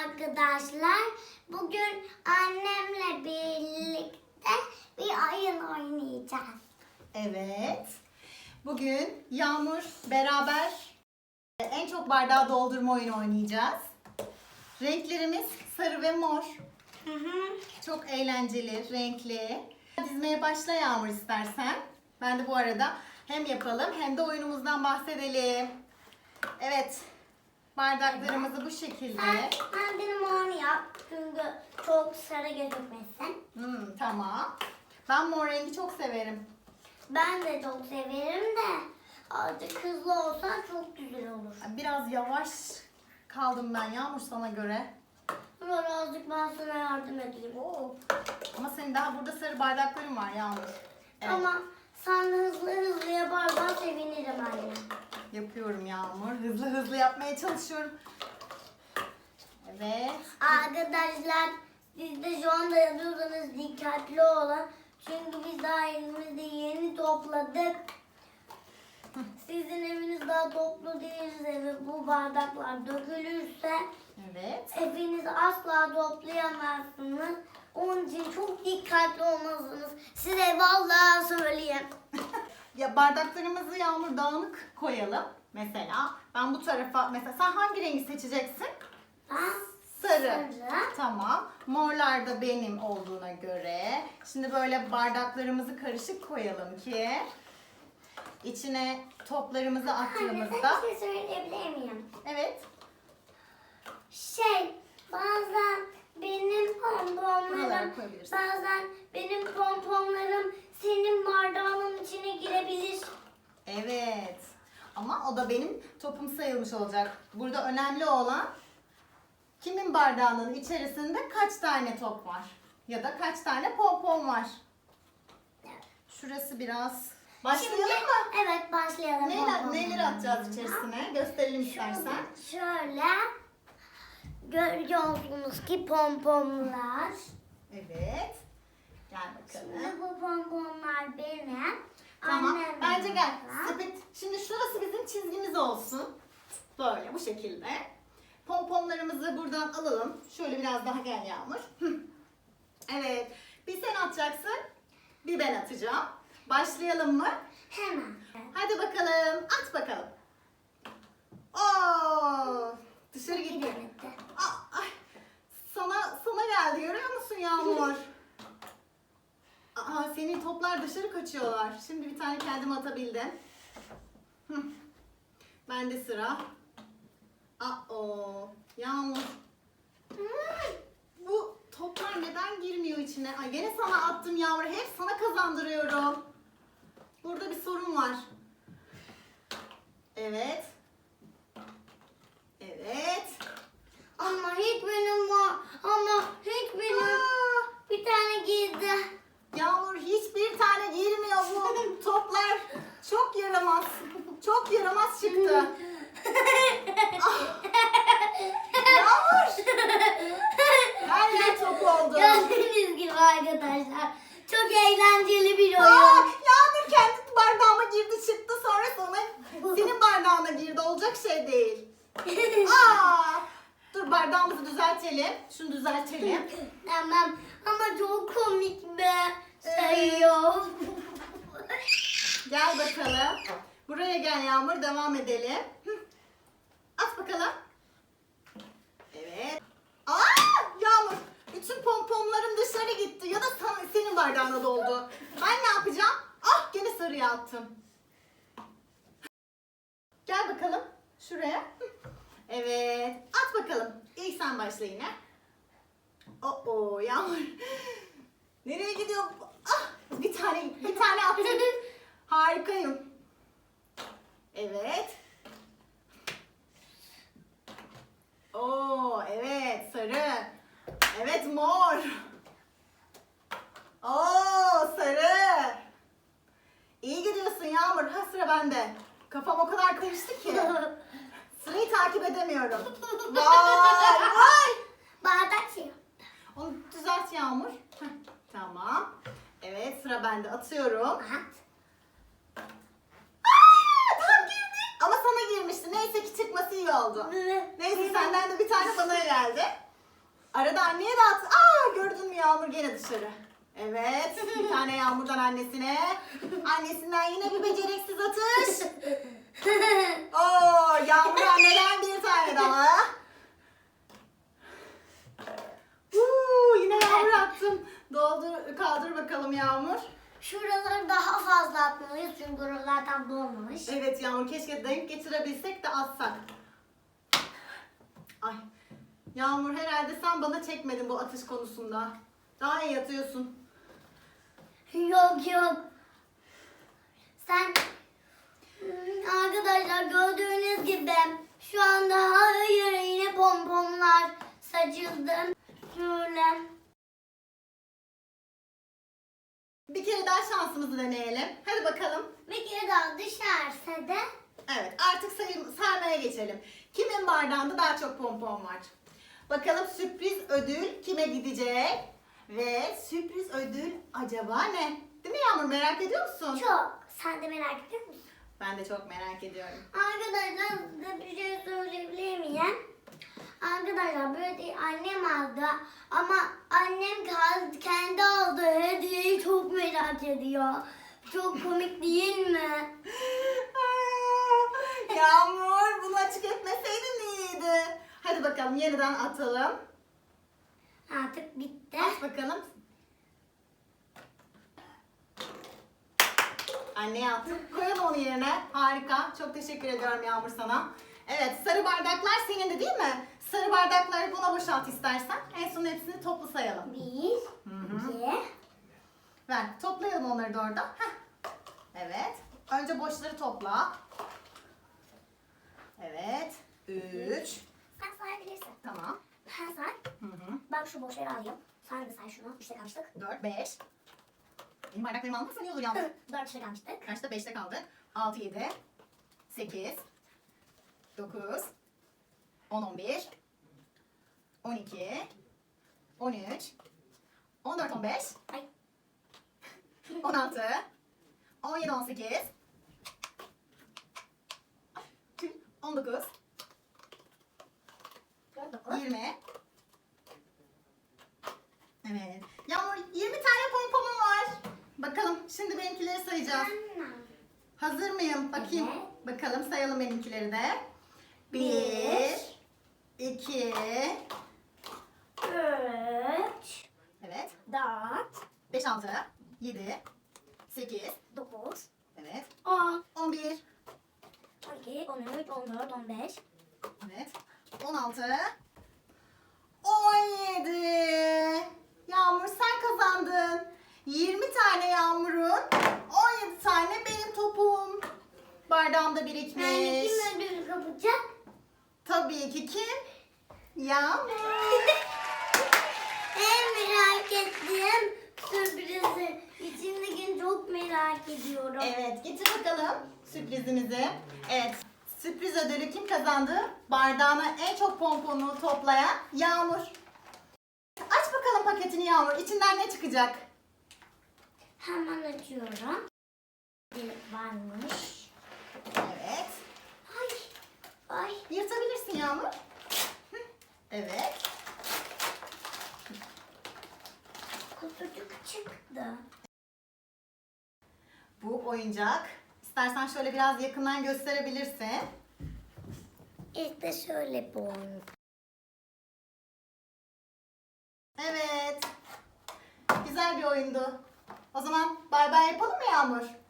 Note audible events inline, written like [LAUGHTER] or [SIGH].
arkadaşlar. Bugün annemle birlikte bir oyun oynayacağız. Evet. Bugün Yağmur beraber en çok bardağı doldurma oyunu oynayacağız. Renklerimiz sarı ve mor. Hı hı. Çok eğlenceli, renkli. Dizmeye başla Yağmur istersen. Ben de bu arada hem yapalım hem de oyunumuzdan bahsedelim. Evet. Bardaklarımızı bu şekilde. Sen benim onu yap. Çünkü çok sarı gözükmesin. Hmm, tamam. Ben mor rengi çok severim. Ben de çok severim de azıcık hızlı olsa çok güzel olur. Biraz yavaş kaldım ben Yağmur sana göre. Ama birazcık ben sana yardım edeyim. Oo. Ama senin daha burada sarı bardakların var Yağmur. Evet, Ama sen de hızlı hızlı yaparsan sevinirim anne. Yapıyorum Yağmur. Hızlı hızlı yapmaya çalışıyorum. Evet. Arkadaşlar siz de şu anda yazıyorsanız dikkatli olun. Çünkü biz daha elimizde yeni topladık. [LAUGHS] Sizin eviniz daha toplu değilse ve bu bardaklar dökülürse Evet. evinizi asla toplayamazsınız. Onun için çok dikkatli olmalısınız. Size vallahi söyleyeyim. [LAUGHS] Ya bardaklarımızı Yağmur dağınık koyalım. Mesela ben bu tarafa mesela sen hangi rengi seçeceksin? Ben Sarı. Sarı. Tamam. Morlar da benim olduğuna göre. Şimdi böyle bardaklarımızı karışık koyalım ki içine toplarımızı Anne attığımızda. sen bir şey söyleyebilir miyim? Evet. Şey bazen benim pomponlarım Buralara koyabilirsin. bazen benim pomponlarım senin bardağının içine girebilir. Evet. Ama o da benim topum sayılmış olacak. Burada önemli olan kimin bardağının içerisinde kaç tane top var? Ya da kaç tane pompon var? Şurası biraz... Başlayalım Şimdi- mı? Evet başlayalım. Neler, neler atacağız içerisine? Gösterelim istersen. Şöyle görüyorsunuz ki pomponlar. Evet. Gel bakalım. Şimdi bu pomponlar benim. Tamam. annemin Bence gel. Sepet. Şimdi şurası bizim çizgimiz olsun. Böyle bu şekilde. Pomponlarımızı buradan alalım. Şöyle biraz daha gel Yağmur. Hı. Evet. Bir sen atacaksın. Bir ben atacağım. Başlayalım mı? Hemen. Hadi bakalım. At bakalım. Oo! Dışarı gitti. Gitti. Aa, ay. Sana sana geldi görüyor musun Yağmur? [LAUGHS] Aa, senin toplar dışarı kaçıyorlar. Şimdi bir tane kendim atabildim. Ben de sıra. Aa, Yağmur. Bu toplar neden girmiyor içine? Ay gene sana attım Yağmur. Hep sana kazandırıyorum. Burada bir sorun var. Evet. Evet. Ama hiç benim var. Ama hiç benim. Aa, Bir tane girdi. Yağmur hiçbir tane girmiyor bu toplar. Çok yaramaz. Çok yaramaz çıktı. Ah. Yağmur. Her yer top oldu. Gördüğünüz gibi arkadaşlar. Çok eğlenceli bir Aa, oyun. Yağmur kendi bardağıma girdi çıktı sonra sana senin bardağına girdi. Olacak şey değil. Aa, dur bardağımızı düzeltelim. Şunu düzeltelim. tamam ama çok komik be. Sayıyor. Gel bakalım. Buraya gel Yağmur devam edelim. At bakalım. Evet. Aa Yağmur. Bütün pomponlarım dışarı gitti ya da senin bardağına doldu. Ben ne yapacağım? Ah gene sarıya attım. Gel bakalım şuraya. Evet. At bakalım. İlk sen başla yine. Oo Yağmur. Nereye gidiyor? Ah bir tane bir tane attım. [LAUGHS] Harikayım. Evet. Oo, evet sarı. Evet mor. Oo, sarı. İyi gidiyorsun Yağmur. Ha sıra bende. Kafam o kadar karıştı ki. [LAUGHS] Sırayı takip edemiyorum. [LAUGHS] Vay vay. Bardak şey. Onu düzelt Yağmur. Heh, tamam. Evet sıra bende. Atıyorum. At. Aa, tam girdi. Ama sana girmişti. Neyse ki çıkması iyi oldu. Neyse senden de bir tane bana geldi. Arada anneye de at. Aa gördün mü Yağmur gene dışarı. Evet. Bir tane Yağmur'dan annesine. Annesinden yine bir beceriksiz atış. [LAUGHS] Oo Yağmur anneden bir tane daha. Uuu yine Yağmur attım. Doldur, kaldır bakalım Yağmur. Şuraları daha çünkü oralar tam dolmamış. Evet Yağmur keşke denk getirebilsek de atsak. Ay. Yağmur herhalde sen bana çekmedin bu atış konusunda. Daha iyi atıyorsun. Yok yok. Sen arkadaşlar gördüğünüz gibi şu anda her yere yine pomponlar saçıldı. Şöyle. Şansımızı deneyelim. Hadi bakalım. Bir kere daha düşerse de Evet artık sayım, saymaya geçelim. Kimin bardağında daha çok pompon var? Bakalım sürpriz ödül kime gidecek? Ve sürpriz ödül acaba ne? Değil mi Yağmur merak ediyor musun? çok. Sen de merak ediyor musun? Ben de çok merak ediyorum. Arkadaşlar bir şey söyleyebilir miyim? Arkadaşlar böyle değil annem aldı ama annem kendi hediyeyi merak ediyor. Çok komik değil mi? Yağmur bunu açık etmeseydin iyiydi. Hadi bakalım yeniden atalım. Artık bitti. Aç bakalım. Anneye attık. Koyalım onu yerine. Harika. Çok teşekkür ediyorum Yağmur sana. Evet sarı bardaklar senin de değil mi? Sarı bardakları buna boşalt istersen. En son hepsini toplu sayalım. Bir, hı. iki, Ver toplayalım onları da orada. Heh. Evet. Önce boşları topla. Evet. Üç. sen sayabilirsin. Tamam. Ben say. Hı hı. Ben şu boşları alayım. Sen de say şunu. Üçte kalmıştık. 4, 5. Benim bardaklarımı almazsan iyi olur yalnız. [LAUGHS] Dört üçte kalmıştık. Kaçta? 5'te kaldı. 6, 7, 8, 9, 10, 11, 12, 13, 14, 15, Ay. 16, 17, 18, 19, On dokuz. 20. Evet. Yağmur 20 tane pomponum var. Bakalım şimdi benimkileri sayacağız. Hazır mıyım? Bakayım. Bakalım sayalım benimkileri de. Bir. Bir, iki, Üç, evet. dört, Beş, altı, yedi, sekiz, dokuz, evet. on, On bir, on iki, on üç, on dört, on beş. evet. On altı, on yedi. Yağmur sen kazandın. 20 tane Yağmur'un, 17 tane benim topum. Bardağımda birikmiş. Yani kim ödül kapacak? Tabii ki kim? Yağmur. [LAUGHS] en merak ettiğim sürprizi. İçindekini çok merak ediyorum. Evet, getir bakalım sürprizimizi. Evet, sürpriz ödülü kim kazandı? Bardağına en çok pomponu toplayan Yağmur. Aç bakalım paketini Yağmur. İçinden ne çıkacak? Hemen açıyorum. Bir varmış. Evet. Ay, ay. Yırtabilirsin Yağmur. Hı, Evet. Kutucuk çıktı. Bu oyuncak. İstersen şöyle biraz yakından gösterebilirsin. İşte şöyle bir oyun. Evet. Güzel bir oyundu. O zaman bay bay yapalım mı Yağmur?